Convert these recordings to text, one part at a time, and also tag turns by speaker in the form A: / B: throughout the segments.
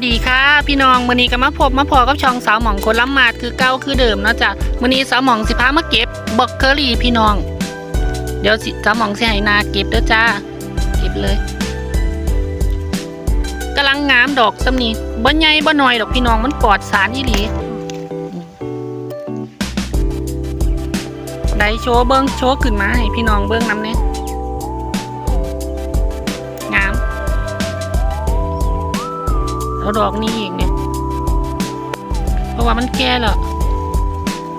A: สวัสดีค่ะพี่น้องมือนี้ก็มาพบมาพอกับช่องสาวหม่องคนล้ำมาดคือเก่าคือเดิมเนาะจ้ะมือนี้สาวหม่องสิพามาเก็บบล็อกเคอรี่พี่น้อง เดี๋ยวสิสาวหม่องสิให้นาเก็บเด้อจ้าเก็บเลยกำลังงามดอกซ้ำนี้บ่ใหญ่บ่น้อยดอกพี่น้องมันปลอดสารอีหลีได้โชว์เบิ้งโชว์ขึ้นมาให้พี่น้องเบิ้งน้ำเนี่ย เอาดอกนี้อีกเนี่ย เพราะว่ามันแก่แล้ว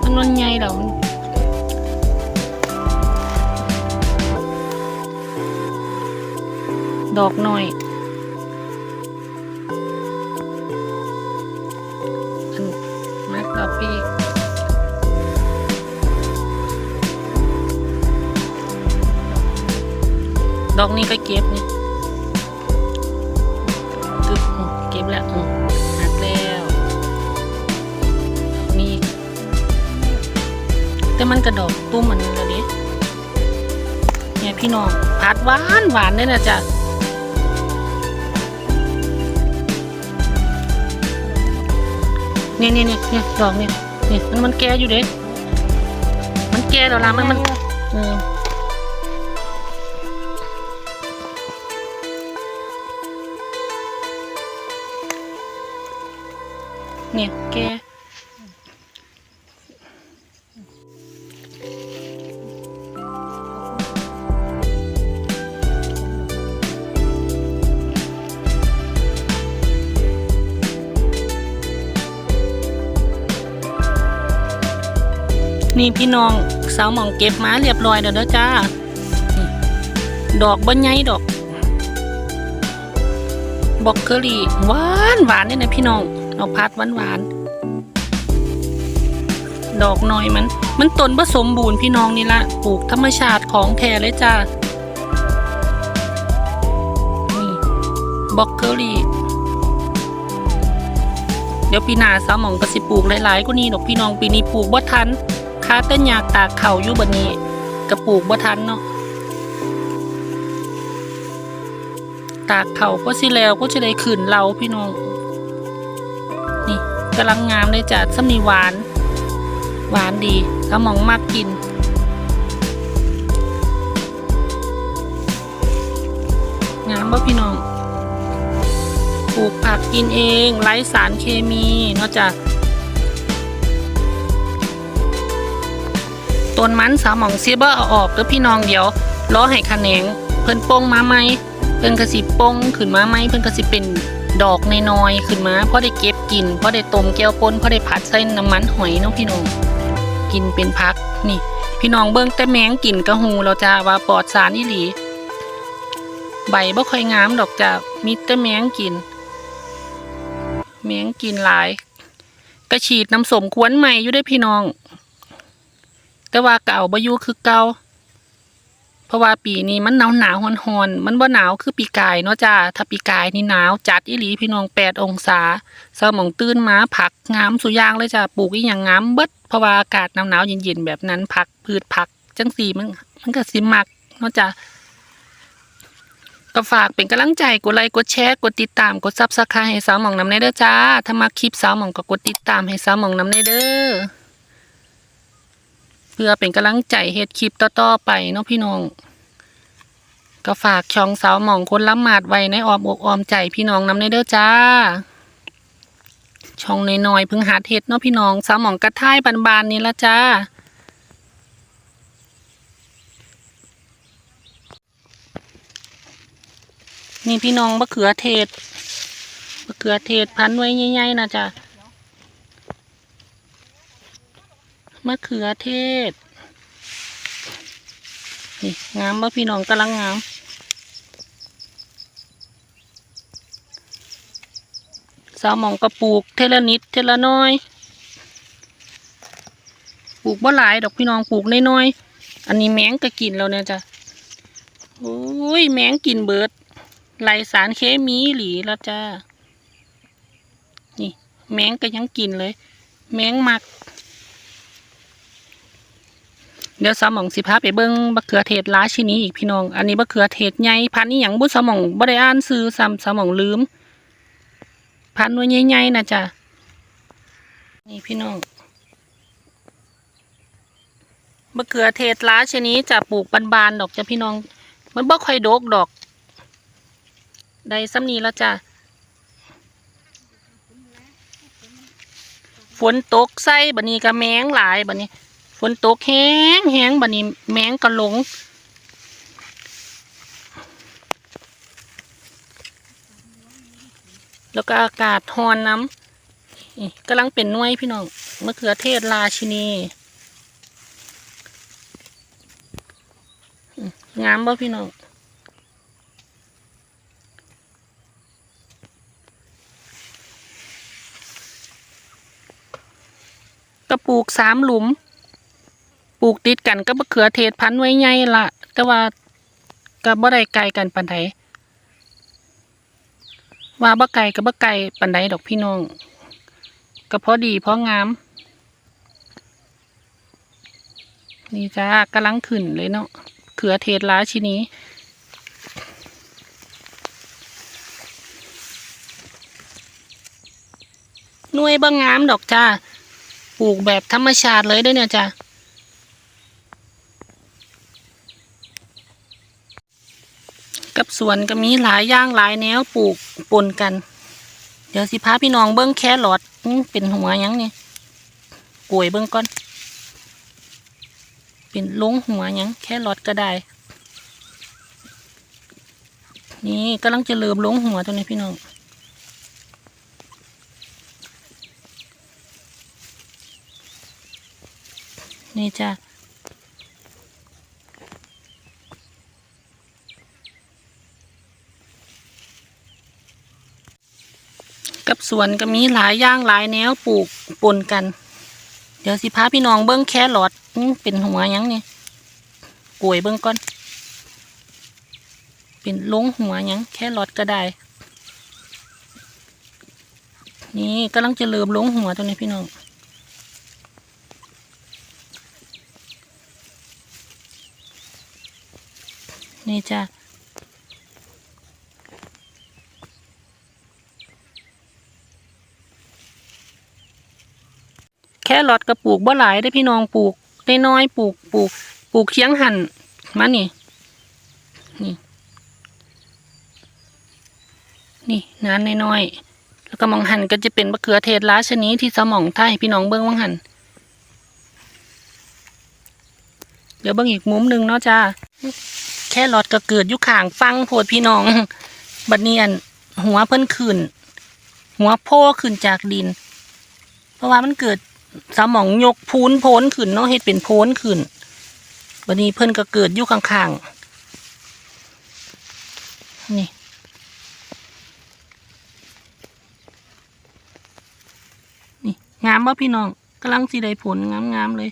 A: มันนนใหญ่แล้วดอกหน่อย อันมักดอกพี่ดอกนี้ก็เก็บนี่ บอืมเก็บแล้วอืมหักแล้วดอกนี้แต่มันกระดอกตุ้มมันแล้วดิเนี่ยพี่น้องผัดหวานหวานเนี่ยนะจ๊ะเนี่ยเนี่ยเนี่ยเนี่ยดอกเนี่ยเนี่ยมันมันแก่อยู่เด้มันแก่แล้วล่ะมันมันเออ เนี่ยแกนี่พี่น้องสาวหมองเก็บมาเรียบร้อยแล้วเด้อจ้า ดอกบ่ใหญ่ดอก บอกเคอรี่หวานหวานเนี่ยนะพี่น้อง เอาพัดหวานหวานดอกน้อยมัน มันต้นผสมบูรณ์พี่น้องนี่ละปลูกธรรมชาติของแท้เลยจ้านี่บ็อกเคอรี่ เดี๋ยวปีหน้าสาวหมองก็สิปลูกหลายๆกว่านี้ดอกพี่น้องปีนี้ปลูกบ่ทันค้าต้นยากตากเข่าอยู่บันนี้กระปลูกบ่ทันเนาะตากเข่าก็สิแล้วก็จะได้ขืนเราพี่น้อง กำลังงามเลยจ้ะสำนีหวาน หวานดีสมองมากกิน งามบ่พี่น้องปลูกผักกินเองไร้สารเคมีเนาะจ้ะต้นมันสาวหมองเสียบ่เอาออกเด้อพี่น้องเดี๋ยวรอให้ขะแหนงเพิ่นโป้งมาไหมเพิ่นก็สิโป้งขึ้นมาไหมเพิ่นก็สิเป็น ดอกน้อยๆขึ้นมาพอได้เก็บกินพอได้ต้มแก้วป่นพอได้ผัดใส่น้ำมันหอยเนาะพี่น้องกินเป็นพักนี่ พี่น้องเบิ่งแต่แมงกินกระหูเราจ้าว่าปลอดสารอีหลี ใบบ่ค่อยงามดอกจ้ามีแต่แมงกิน แมงกินหลายกระฉีดน้ำสมควนใหม่อยู่เด้วยพี่น้อง แต่ว่าเก่าบ่อยู่คือเก่า ราะว่าปีนี้มันหนาวหนาวๆฮ้อนมันบ่หนาวคือปีกายเนาะจ้าถ้าปีกายนี่หนาวจัดอีหลีพี่น้องแปดองศาสมองตื่นมาผักงามสุยางเลยจ้าปลูกอีหยังงามเบิดเพราะว่าอากาศหนาวๆเย็นๆแบบนั้นผักพืชผักจังสีมันมันก็สิมักเนาะจ้าก็ฝากเป็นกำลังใจกดไลค์กดแชร์กดติดตามกดซับสไครต์ให้สาวหมองนำในเด้อจ้าถ้ามาคลิปสาวหมองก็กดติดตามให้สาวหมองนำในเด้อ พื่อเป็นกำลังใจเฮ็ดคลิปต่อๆไปเนาะพี่น้อง ก็ฝากช่องสาวหมองคนละหมาดไว้ในออมอกออมใจพี่น้องน้ำในเด้อจ้า ช่องน้อยๆเพิ่งหาเฮ็ดเนาะพี่น้องสาวหมองกระท่ายบานๆนี่ละจ้านี่พี่น้องมะเขือเทศมะเขือเทศพันไว้ใหญ่ๆนะจ้ะะเขือเทศ นี่งามบ่พี่น้องกำลังงาม สาวหมองก็ปลูกเทละนิดเทละน้อย ปลูกบ่หลายดอกพี่น้องปลูกน้อยๆ อันนี้แมงก็กินแล้วเนี่ยจ้ะโอ้ยแมงกินเบิดไหลสารเคมีหลีแล้วจ้า นี่ แมงก็ยังกินเลย แมงมัก เดี๋ยวสมองสิพาไปเบิ้งบะเขือเทศล้าชินี้อีกพี่น้อง อันนี้บะเขือเทศใหญ่พันนี้อย่างบุสมองบ่ได้อ่านซื้อซ้ำสมองลืม พันหน่วยใหญ่ๆนะจ้ะนี่พี่น้องมะเขือเทศล้าชนิดจะปลูกบานๆดอกจ้ะพี่น้อง มันบ่ค่อยดกดอก ได้ซ้ำนี้แล้วจ้ะฝนตกใส่บัดนี้ก็แมงหลายบัดนี้ ฝนตกแห้งแห้งบัดนี้แมงก็หลง แล้วก็อากาศฮอนน้ำกำลังเป็นน่วยพี่น้องมะเขือเทศราชินีอืมงามบ่พี่น้องก็ปลูกสามหลุม ปลูกติดกันก็มะเขือเทศพันธุ์ไว้ใหญ่ละแต่ว่าก็บ่ได้ไกลกันปานใดว่าบ่ไกลก็บ่ไกลปานใดดอกพี่น้องก็พอดีพองาม นี่จ้ากำลังขึ้นเลยเนาะเขือเทศราชินีหน่วยบางงามดอกจ้า ปลูกแบบธรรมชาติเลยด้วยเนี่ยจ้ะ กับ สวนก็มีหลายอย่างหลายแนวปลูกปนกัน เดี๋ยวสิพาพี่น้องเบิ้งแครอทอื้อเป็นหัวยังนี่กล้วยเบิ้งก่อน เป็นลงหัวยังแครอทก็ได้ นี่กำลังจะเริ่มลงหัวตัวนี้พี่น้องนี่จ้ะ กับสวนก็มีหลายอย่างหลายแนวปลูกปนกัน เดี๋ยวสิพาพี่น้องเบิ้งแครอทอื้อเป็นหัวยังนี่กล้วยเบิ้งก่อน เป็นลงหัวยังแครอทก็ได้ นี่กำลังจะเริ่มลงหัวตัวนี้พี่น้องนี่จ้ะ รอทก็ปลูกบ่หลายได้พี่น้องปลูกน้อยๆปลูกปลูกปลูกเคียงหั่นมานี่ นี่ นี่นานน้อยๆแล้วก็มองหั่นก็จะเป็นมะเขือเทศล้าชนิดที่สมองไทยพี่น้องเบิ้งมองหั่นเดี๋ยวเบิ้องอีกมุมหนึ่งเนาะจ้าแค่รอดก็เกิดยู่ข้างฟังโพดพี่น้องบัดเนียนหัวเพิ่นขึ้น หัวโพขึ้นจากดิน เพราะว่ามันเกิด สมองยกพูนโพนขึ้นเนาะเฮ็ดเป็นโพนขึ้นวันนี้เพิ่นก็เกิดอยู่ข้างๆนี่นี่งามบ่พี่น้องกำลังสีได้ผลงามๆเลย